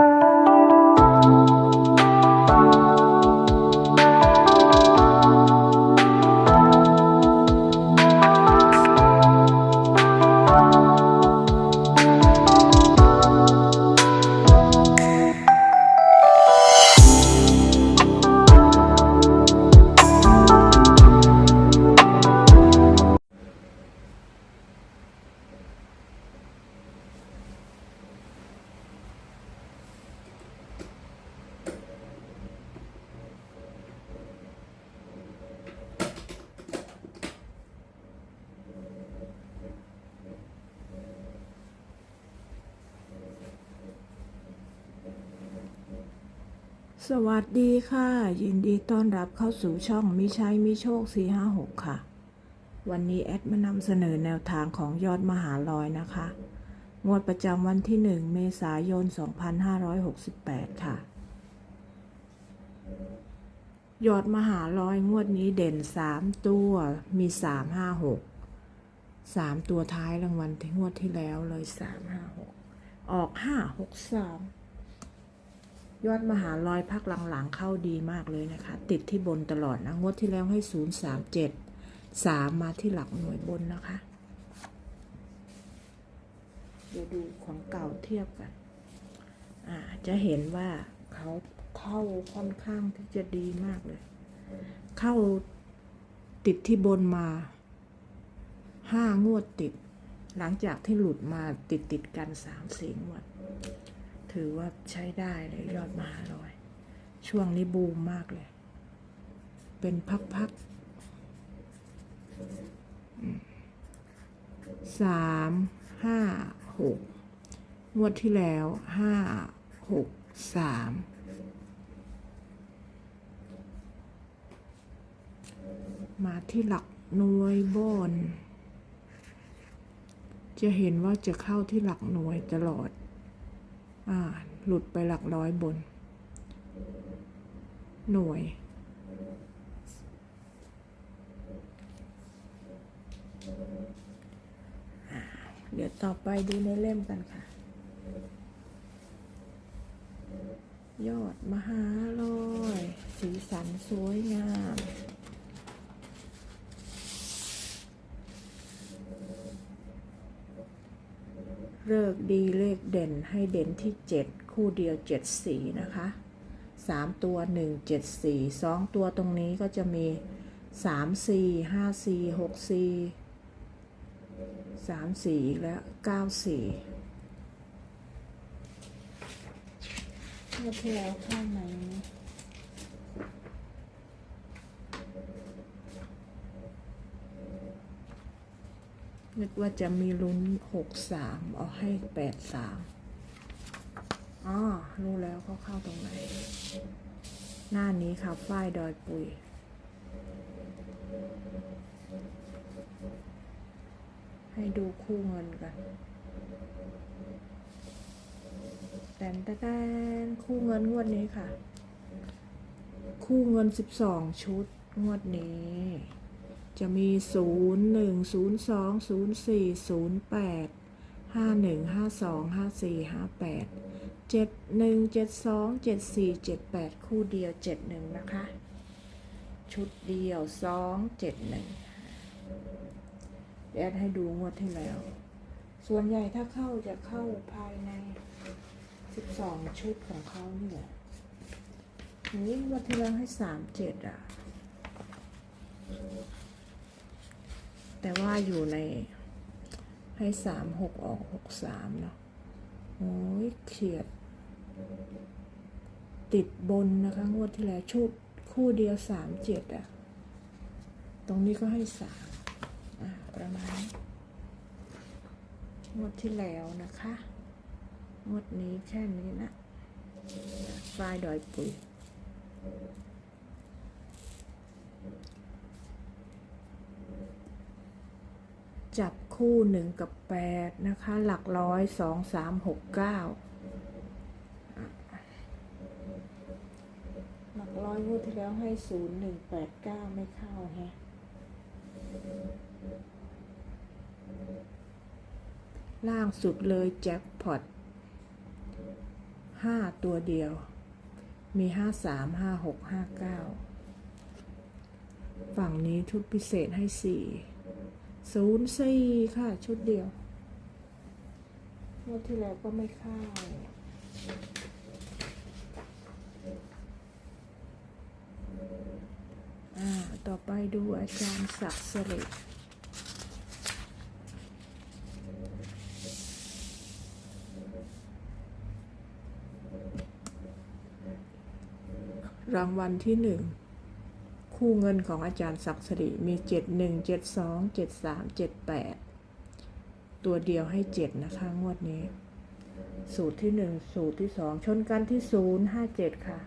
you. สวัสดีค่ะ ยินดีต้อนรับเข้าสู่ช่องมิชัยมิโชค 456 ค่ะ วันนี้แอดมานำเสนอแนวทางของยอดมหาลอยนะคะ งวดประจำวันที่ 1 เมษายน 2568 ค่ะ ยอดมหาลอยงวดนี้เด่น 3 ตัวมี 3 5 6 3 ตัวท้ายรางวัลที่งวดที่แล้วเลย 3 5 6 ออก 5 6 3 ยอดมหาลอยพักหลังๆเข้าดีมากเลยนะคะ ติดที่บนตลอดนะ งวดที่แล้วให้ศูนย์สามาที่หลักหน่วยบนนะคะ เดี๋ยวดูของเก่าเทียบกัน อ่า จะเห็นว่าเขาเข้าค่อนข้างที่จะดีมากเลย เข้าติดที่บนมาห้างวดติด หลังจากที่หลุดมาติดติดกันสามสี่งวด ถือว่าใช้ได้เลยยอดมหาลอย ช่วงนี้บูมมากเลย เป็นพักๆสามห้าหกงวดที่แล้วห้าหกสามมาที่หลักหน่วยบน จะเห็นว่าจะเข้าที่หลักหน่วยตลอด หลุดไปหลักร้อยบน หน่วย เดี๋ยวต่อไปดูในเล่มกันค่ะ ยอดมหาลอย สีสันสวยงาม เลิกดีเลขเด่นให้เด่นที่เจ็ดคู่เดียวเจ็ดสีนะคะสามตัวหนึ่งเจ็ดสี่สองตัวตรงนี้ก็จะมีสามสี่ห้าสี่หกสี่สามสี่อีกแล้วเก้าสี่เมื่อที่แล้วข้างไหน นึกว่าจะมีลุ้นหกสามเอาให้แปดสามอ๋อรู้แล้วเขาเข้าตรงไหน หน้านี้ค่ะฝ้ายดอยปุยให้ดูคู่เงินกันแตนแตนคู่เงินงวดนี้ค่ะ คู่เงินสิบสองชุดงวดนี้ จะมีศูนย์หนึ่งศูนย์สองศูนย์สี่ศูนย์แปดห้าหนึ่งห้าสองห้าสี่ห้าแปดเจ็ดหนึ่งเจ็ดสองเจ็ดสี่เจ็ดแปดคู่เดียวเจ็ดหนึ่งนะคะ ชุดเดียวสองเจ็ดหนึ่งแอดให้ดูงวดที่แล้ว ส่วนใหญ่ถ้าเข้าจะเข้าภายในสิบสองชุดของเขาเนี่ยนี่งวดที่แล้วให้สามเจ็ดอะ แต่ว่าอยู่ในให้สามหกออกหกสามเนาะโอ้ยเขียด ติดบนนะคะ งวดที่แล้วชุดคู่เดียวสามเจ็ดอะตรงนี้ก็ให้สามอะประมาณงวดที่แล้วนะคะ งวดนี้แค่นี้นะปลายดอยปุ๋ย จับคู่หนึ่งกับแปดนะคะ หลักร้อยสองสามหกเก้าหลักร้อยงวดที่แล้วให้ศูนย์หนึ่งแปดเก้าไม่เข้าแฮะล่างสุดเลยแจ็คพอตห้าตัวเดียว มีห้าสามห้าหกห้าเก้าฝั่งนี้ชุดพิเศษให้สี่ ศูนย์สี่ค่ะ ชุดเดียวงวดที่แล้วก็ไม่เข้าอ่าต่อไปดูอาจารย์ศักดิ์สิริรางวัลที่หนึ่ง คู่เงินของอาจารย์ศักดิ์สิริมีเจ็ดหนึ่งเจ็ดสองเจ็ดสามเจ็ดแปดตัวเดียวให้เจ็ดนะคะ งวดนี้ สูตรที่หนึ่งสูตรที่สองชนกันที่ศูนย์ห้าเจ็ดค่ะ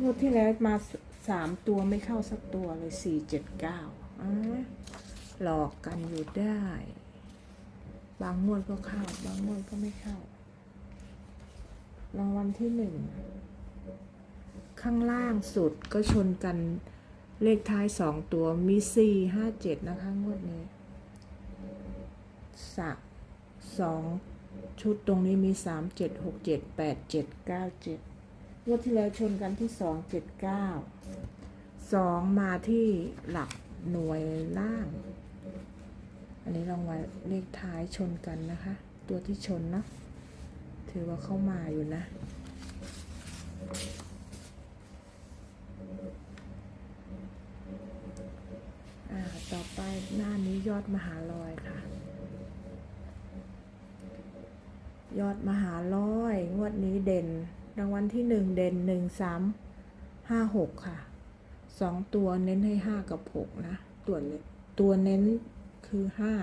งวดที่แล้วมาสามตัวไม่เข้าสักตัวเลยสี่เจ็ดเก้าหลอกกันอยู่ได้ บางงวดก็เข้า บางงวดก็ไม่เข้ารางวัลที่หนึ่ง ข้างล่างสุดก็ชนกันเลขท้ายสองตัวมีสี่ห้าเจ็ดนะคะงวดนี้สักสองชุดตรงนี้มีสามเจ็ดหกเจ็ดแปดเจ็ดเก้าเจ็ดงวดที่แล้วชนกันที่สองเจ็ดเก้าสองมาที่หลักหน่วยล่าง อันนี้รางวัลเลขท้ายชนกันนะคะ ตัวที่ชนเนาะถือว่าเข้ามาอยู่นะ อ่า ต่อไปหน้านี้ยอดมหาลอยค่ะ ยอดมหาลอย งวดนี้เด่น รางวัลที่หนึ่งเด่นหนึ่งสามห้าหกค่ะสองตัวเน้นให้ห้ากับหกนะ ตัวเน้นตัวเน้นคือห้า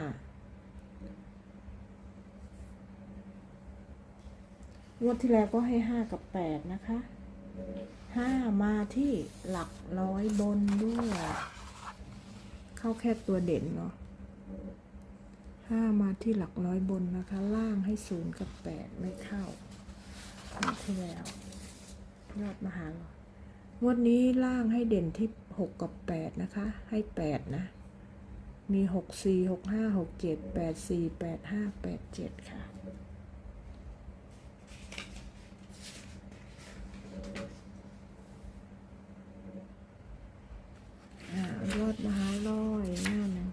งวดที่แล้วก็ให้ห้ากับแปดนะคะห้ามาที่หลักร้อยบนด้วย เข้าแค่ตัวเด่นเนาะห้ามาที่หลักร้อยบนนะคะ ล่างให้ศูนย์กับแปดไม่เข้าที่แล้วยอดมหาลองวดนี้ล่างให้เด่นที่หกกับแปดนะคะ ให้แปดนะ มีหกสี่หกห้าหกเจ็ดแปดสี่แปดห้าแปดเจ็ดค่ะ อ่ายอดมหาลอยหน้าหนึ่ง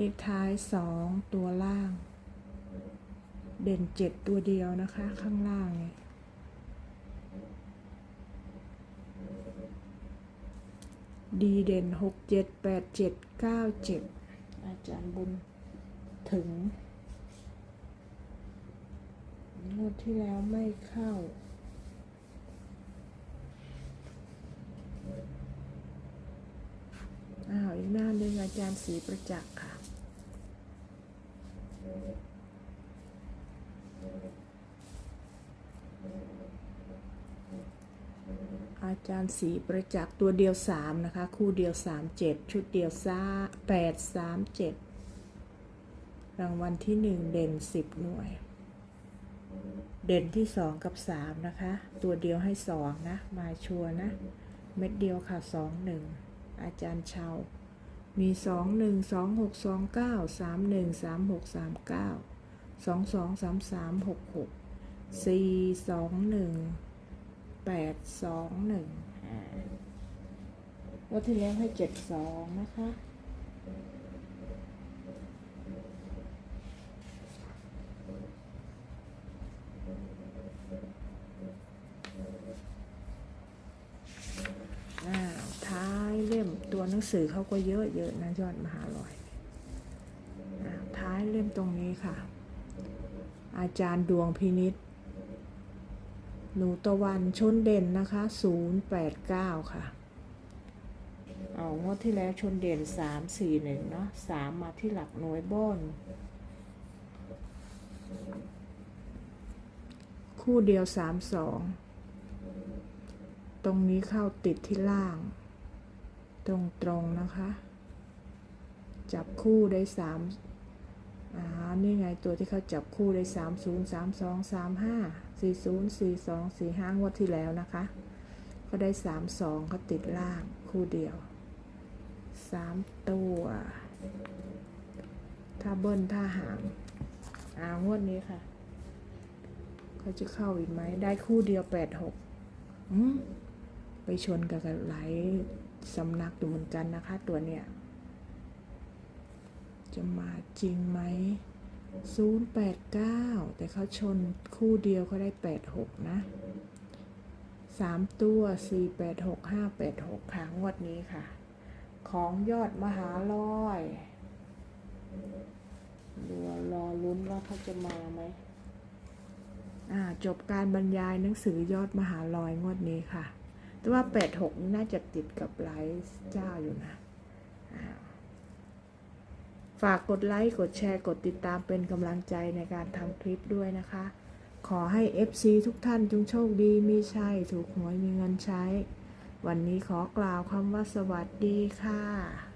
เลขท้ายสองตัวล่าง เด่นเจ็ดตัวเดียวนะคะ ข้างล่างเนี่ยดีเด่นหกเจ็ดแปดเจ็ดเก้าเจ็ดอาจารย์บุญถึงงวดที่แล้วไม่เข้า อ้าว อีกหน้าหนึ่งอาจารย์ศรีประจักษ์ค่ะ อา จารย์ศรีประจักษ์ตัวเดียวสามนะคะ คู่เดียวสามเจ็ดชุดเดียวซ่าแปดสามเจ็ดรางวัลที่หนึ่งเด่นสิบหน่วย เด่นที่สองกับสามนะคะ ตัวเดียวให้สองนะ มาชัวนะ เม็ดเดียวค่ะสองหนึ่งอาจารย์เชามีสองหนึ่งสองหกสองเก้าสามหนึ่งสามหกสามเก้าสองสองสามสามหกหกสี่สองหนึ่ง แปดสองหนึ่งแล้วที่แล้วให้เจ็ดสองนะคะอ่าท้ายเล่มตัวหนังสือเขาก็เยอะเยอะนะยอดมหาลอยอ่าท้ายเล่มตรงนี้ค่ะ อาจารย์ดวงพินิษ์ หนูตะวันชนเด่นนะคะ089 ค่ะเอางวดที่แล้วชนเด่น 341 เนาะ3 มาที่หลักหน่วยบน คู่เดียว 32 ตรงนี้เข้าติดที่ล่าง ตรงตรงๆนะคะ จับคู่ได้สามอ่านี่ไงตัวที่เขาจับคู่ได้สามศูนย์ สามสองสามห้าสี่ศูนย์สี่สองสี่ห้างวดที่แล้วนะคะ ก็ได้สามสองเขาติดล่างคู่เดียวสามตัว ถ้าเบิ้ลถ้าหางอ่างวดนี้ค่ะ เขาจะเข้าอีกไหม ได้คู่เดียวแปดหกอืมไปชนกับหลายสำนักอยู่เหมือนกันนะคะ ตัวเนี้ยจะมาจริงไหม ศูนย์แปดเก้าแต่เขาชนคู่เดียวเขาได้แปดหกนะสามตัวสี่แปดหกห้าแปดหกค่ะ งวดนี้ค่ะ ของยอดมหาลอยดูรอลุ้นว่าเขาจะมาไหมจบการบรรยายหนังสือยอดมหาลอยงวดนี้ค่ะ แต่ว่าแปดหกน่าจะติดกับหลายเจ้าอยู่นะอ่า ฝากกดไลค์ กดแชร์ กดติดตามเป็นกำลังใจในการทำคลิปด้วยนะคะ ขอให้ FC ทุกท่านจงโชคดีมีชัยถูกหวยมีเงินใช้ วันนี้ขอกล่าวคำว่าสวัสดีค่ะ